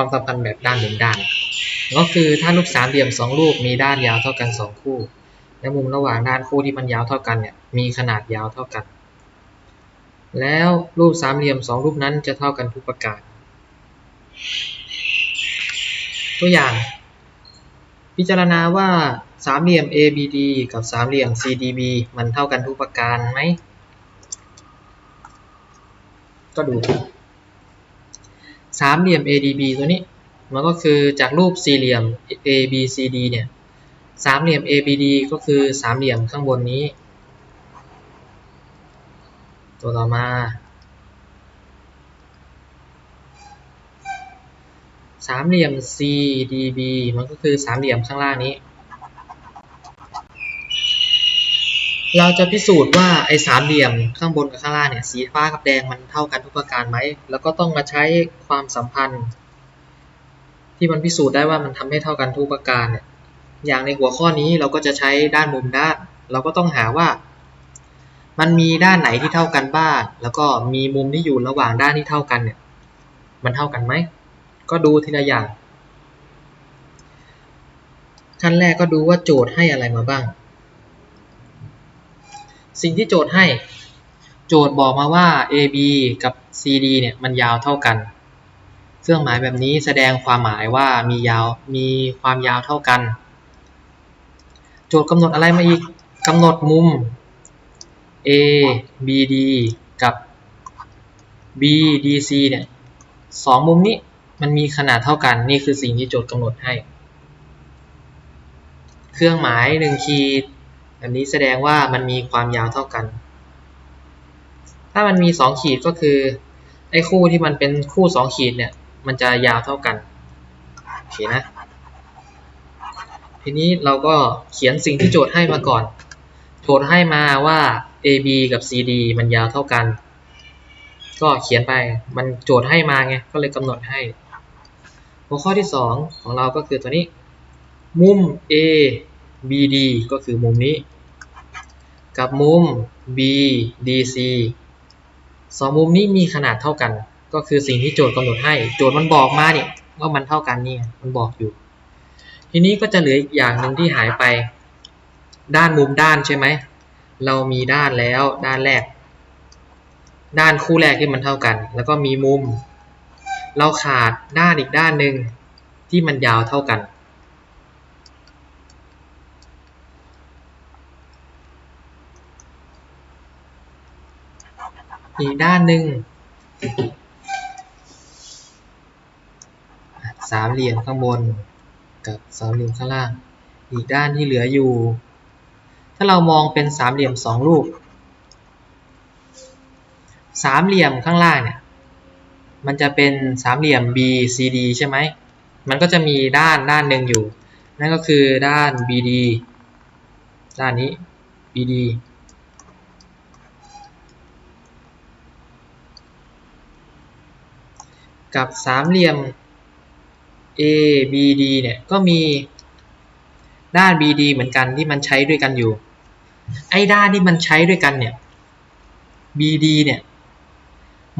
ความสัมพันธ์แบบด้านหนึ่งด้าน ก็คือถ้ารูปสามเหลี่ยมสองรูปมีด้านยาวเท่ากันสองคู่ และมุมระหว่างด้านคู่ที่มันยาวเท่ากันเนี่ยมีขนาดยาวเท่ากัน แล้วรูปสามเหลี่ยมสองรูปนั้นจะเท่ากันทุกประการ ตัวอย่าง พิจารณาว่าสามเหลี่ยม ABD กับสามเหลี่ยม CDB มันเท่ากันทุกประการไหม ก็ดู สามเหลี่ยม ADB ตัวนี้ มันก็คือจากรูปสี่เหลี่ยม ABCD เนี่ยสามเหลี่ยม ABD ก็คือสามเหลี่ยมข้างบนนี้ ตัวต่อมาสามเหลี่ยม CDB มันก็คือสามเหลี่ยมข้างล่างนี้ เราจะพิสูจน์ว่าไอ้สามเหลี่ยมข้างบนกับข้างล่างเนี่ยสีฟ้ากับแดงมันเท่ากันทุกประการไหมแล้วก็ต้องมาใช้ความสัมพันธ์ ที่มันพิสูจน์ได้ว่ามันทำให้เท่ากันทุกประการเนี่ยอย่างในหัวข้อนี้เราก็จะใช้ด้านมุมด้าน เราก็ต้องหาว่า มันมีด้านไหนที่เท่ากันบ้าง แล้วก็มีมุมที่อยู่ระหว่างด้านที่เท่ากันเนี่ย มันเท่ากันไหม ก็ดูทีละอย่าง ขั้นแรกก็ดูว่าโจทย์ให้อะไรมาบ้าง สิ่งที่โจทย์ให้ โจทย์บอกมาว่า AB กับ CD เนี่ยมันยาวเท่ากัน เครื่องหมายแบบนี้แสดงความหมายว่ามียาวมีความยาวเท่ากัน โจทย์กำหนดอะไรมาอีกกำหนดมุม A BD กับ BDC เนี่ยสองมุมนี้มันมีขนาดเท่ากันนี่คือสิ่งที่โจทย์กำหนดให้ เครื่องหมายหนึ่งขีด อันนี้แสดงว่ามันมีความยาวเท่ากัน ถ้ามันมีสองขีดก็คือไอ้คู่ที่มันเป็นคู่สองขีดเนี่ย มันจะยาวเท่ากันโอเคนะ ทีนี้เราก็เขียนสิ่งที่โจทย์ให้มาก่อน โจทย์ให้มาว่า AB กับ CD มันยาวเท่ากัน ก็เขียนไป มันโจทย์ให้มาไง ก็เลยกำหนดให้ หัวข้อที่ 2 ของเราก็คือตัวนี้ มุม A BD ก็คือมุมนี้ กับมุม BDC สองมุมนี้มีขนาดเท่ากัน ก็คือสิ่งที่โจทย์กำหนดให้ โจทย์มันบอกมาเนี่ยว่ามันเท่ากันเนี่ยมันบอกอยู่ ทีนี้ก็จะเหลืออีกอย่างหนึ่งที่หายไป ด้านมุมด้านใช่ไหม เรามีด้านแล้วด้านแรก ด้านคู่แรกที่มันเท่ากัน แล้วก็มีมุม เราขาดด้านอีกด้านหนึ่งที่มันยาวเท่ากัน อีกด้านหนึ่งสามเหลี่ยมข้างบนกับสามเหลี่ยมข้างล่าง อีกด้านที่เหลืออยู่ ถ้าเรามองเป็นสามเหลี่ยมสองรูปสามเหลี่ยมข้างล่างเนี่ยมันจะเป็นสามเหลี่ยม BCD ใช่ไหมมันก็จะมีด้านด้านหนึ่งอยู่ นั่นก็คือด้าน BD ด้านนี้ BD กับสามเหลี่ยม ABD เนี่ยก็มีด้าน BD เหมือนกันที่มันใช้ด้วยกันอยู่ ไอ้ด้านที่มันใช้ด้วยกันเนี่ย BD เนี่ย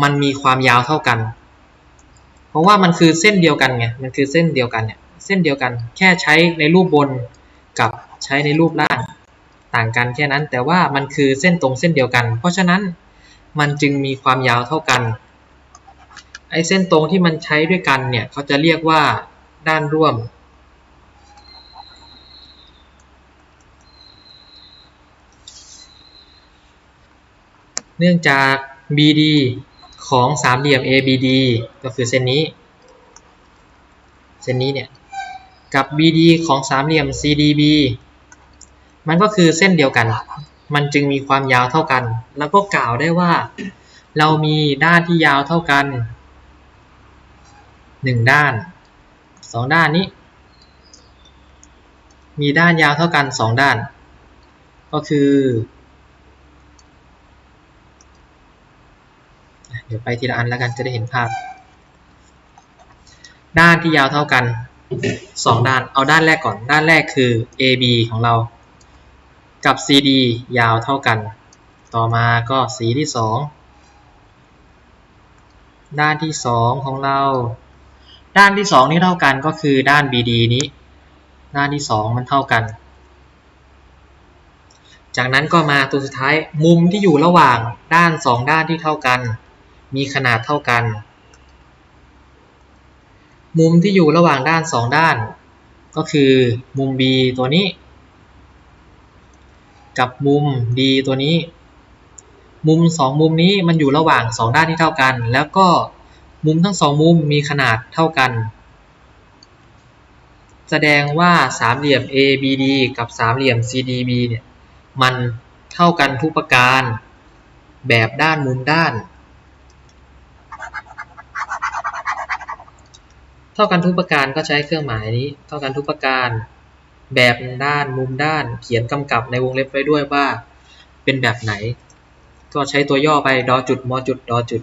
มันมีความยาวเท่ากัน เพราะว่ามันคือเส้นเดียวกันไง มันคือเส้นเดียวกันเนี่ย เส้นเดียวกัน แค่ใช้ในรูปบนกับใช้ในรูปล่างต่างกันแค่นั้น แต่ว่ามันคือเส้นตรงเส้นเดียวกัน เพราะฉะนั้นมันจึงมีความยาวเท่ากัน ไอ้เส้นตรงที่มันใช้ด้วยกันเนี่ยเขาจะเรียกว่าด้านร่วม เนื่องจาก BD ของสามเหลี่ยม ABD ก็คือเส้นนี้ เส้นนี้เนี่ยกับ BD ของสามเหลี่ยม CDB มันก็คือเส้นเดียวกัน มันจึงมีความยาวเท่ากัน แล้วก็กล่าวได้ว่า เรามีด้านที่ยาวเท่ากัน หนึ่งด้านสองด้านนี้ มีด้านยาวเท่ากันสองด้าน ก็คือ เดี๋ยวไปทีละอันแล้วกันจะได้เห็นภาพ ด้านที่ยาวเท่ากันสองด้าน เอาด้านแรกก่อน ด้านแรกคือ AB ของเรา กับ CD ยาวเท่ากัน ต่อมาก็สีที่สอง ด้านที่สองของเรา ด้านที่สองนี้เท่ากันก็คือด้าน BD นี้ ด้านที่สองมันเท่ากัน จากนั้นก็มาตัวสุดท้ายมุมที่อยู่ระหว่างด้านสองด้านที่เท่ากัน มีขนาดเท่ากัน มุมที่อยู่ระหว่างด้านสองด้าน ก็คือมุม B ตัวนี้ กับมุม D ตัวนี้ มุมสองมุมนี้มันอยู่ระหว่างสองด้านที่เท่ากัน แล้วก็ มุมทั้งสองมุมมีขนาดเท่ากัน แสดงว่าสามเหลี่ยม ABD กับสามเหลี่ยม CDB เนี่ยมันเท่ากันทุกประการ แบบด้านมุมด้าน เท่ากันทุกประการก็ใช้เครื่องหมายนี้ เท่ากันทุกประการ แบบด้านมุมด้าน เขียนกำกับในวงเล็บไว้ด้วยว่าเป็นแบบไหน ก็ใช้ตัวย่อไปดอจุดมอจุดดอจุด